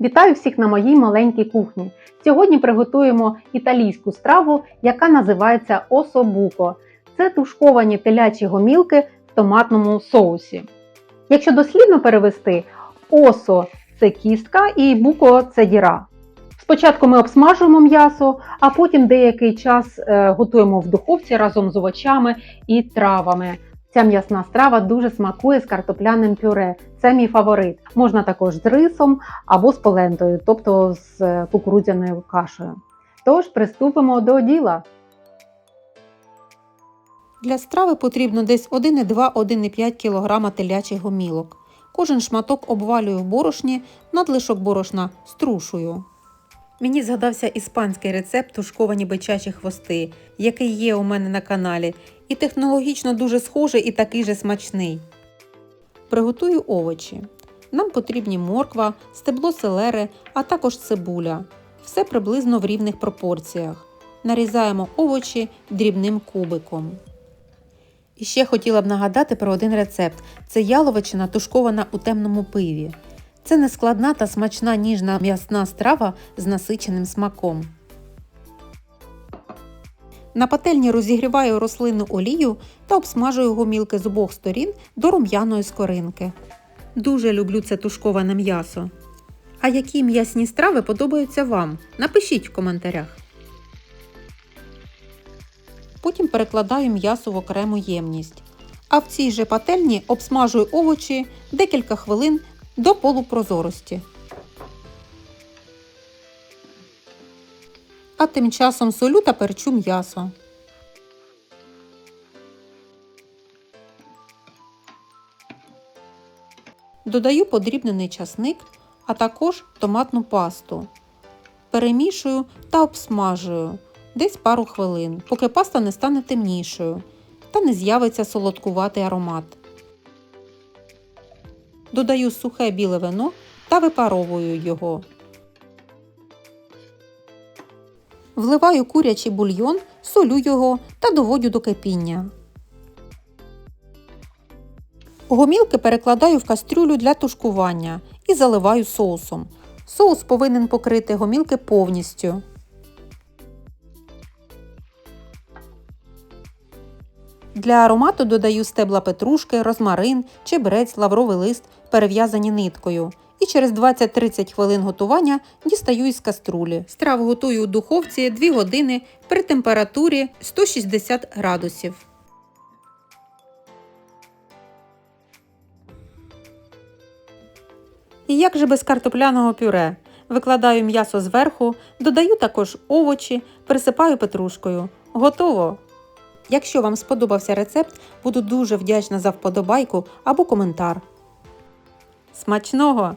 Вітаю всіх на моїй маленькій кухні. Сьогодні приготуємо італійську страву, яка називається особуко. Це тушковані телячі гомілки в томатному соусі. Якщо дослідно перевести, осо це кістка і буко це діра. Спочатку ми обсмажуємо м'ясо, а потім деякий час е, готуємо в духовці разом з овочами і травами. Ця м'ясна страва дуже смакує з картопляним пюре. Це мій фаворит. Можна також з рисом або з полентою, тобто з е, кукурудзяною кашею. Тож приступимо до діла. Для страви потрібно десь 1,2-1,5 кг телячих гомілок. Кожен шматок обвалюю в борошні, надлишок борошна струшую. Мені згадався іспанський рецепт тушковані бичачі хвости, який є у мене на каналі, і технологічно дуже схожий і такий же смачний. Приготую овочі. Нам потрібні морква, стебло селери, а також цибуля. Все приблизно в рівних пропорціях. Нарізаємо овочі дрібним кубиком. І ще хотіла б нагадати про один рецепт: це яловичина тушкована у темному пиві. Це нескладна та смачна ніжна м'ясна страва з насиченим смаком. На пательні розігріваю рослинну олію та обсмажую гомілки з обох сторін до рум'яної скоринки. Дуже люблю це тушковане м'ясо. А які м'ясні страви подобаються вам? Напишіть в коментарях. Потім перекладаю м'ясо в окрему ємність. А в цій же пательні обсмажую овочі декілька хвилин до полупрозорості. А тим часом солю та перчу м'ясо. Додаю подрібнений часник, а також томатну пасту. Перемішую та обсмажую десь пару хвилин, поки паста не стане темнішою та не з'явиться солодкуватий аромат. Додаю сухе біле вино та випаровую його. Вливаю курячий бульйон, солю його та доводю до кипіння. Гомілки перекладаю в кастрюлю для тушкування і заливаю соусом. Соус повинен покрити гомілки повністю. Для аромату додаю стебла петрушки, розмарин, чебрець, лавровий лист, перев'язані ниткою. І через 20-30 хвилин готування дістаю із каструлі. Страву готую у духовці 2 години при температурі 160 градусів. І як же без картопляного пюре? Викладаю м'ясо зверху, додаю також овочі, присипаю петрушкою. Готово! Якщо вам сподобався рецепт, буду дуже вдячна за вподобайку або коментар. Смачного!